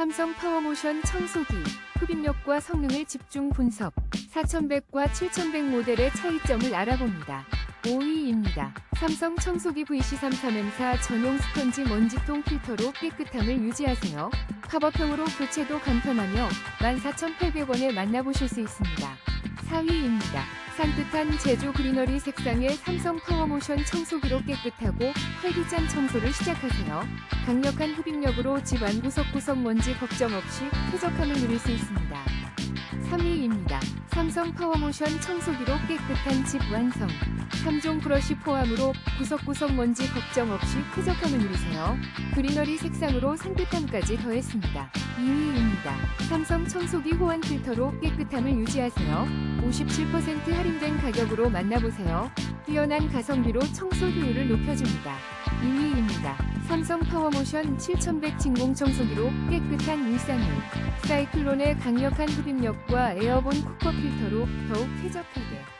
삼성 파워모션 청소기, 흡입력과 성능을 집중 분석, 4100과 7100 모델의 차이점을 알아봅니다. 5위입니다. 삼성 청소기 VC33M4 전용 스펀지 먼지통 필터로 깨끗함을 유지하세요. 팝업형으로 교체도 간편하며 14,800원에 만나보실 수 있습니다. 4위입니다. 산뜻한 제조 그리너리 색상의 삼성 파워모션 청소기로 깨끗하고 활기찬 청소를 시작하세요. 강력한 흡입력으로 집안 구석구석 먼지 걱정 없이 쾌적함을 누릴 수 있습니다. 3위입니다. 삼성 파워모션 청소기로 깨끗한 집 완성. 3종 브러쉬 포함으로 구석구석 먼지 걱정 없이 쾌적함을 누리세요. 그리너리 색상으로 산뜻함까지 더했습니다. 2위입니다. 삼성 청소기 호환 필터로 깨끗함을 유지하세요. 57% 할인된 가격으로 만나보세요. 뛰어난 가성비로 청소 효율을 높여줍니다. 2위입니다. 삼성 파워모션 7100 진공 청소기로 깨끗한 일상을 사이클론의 강력한 흡입력과 에어본 쿠커 필터로 더욱 쾌적하게 20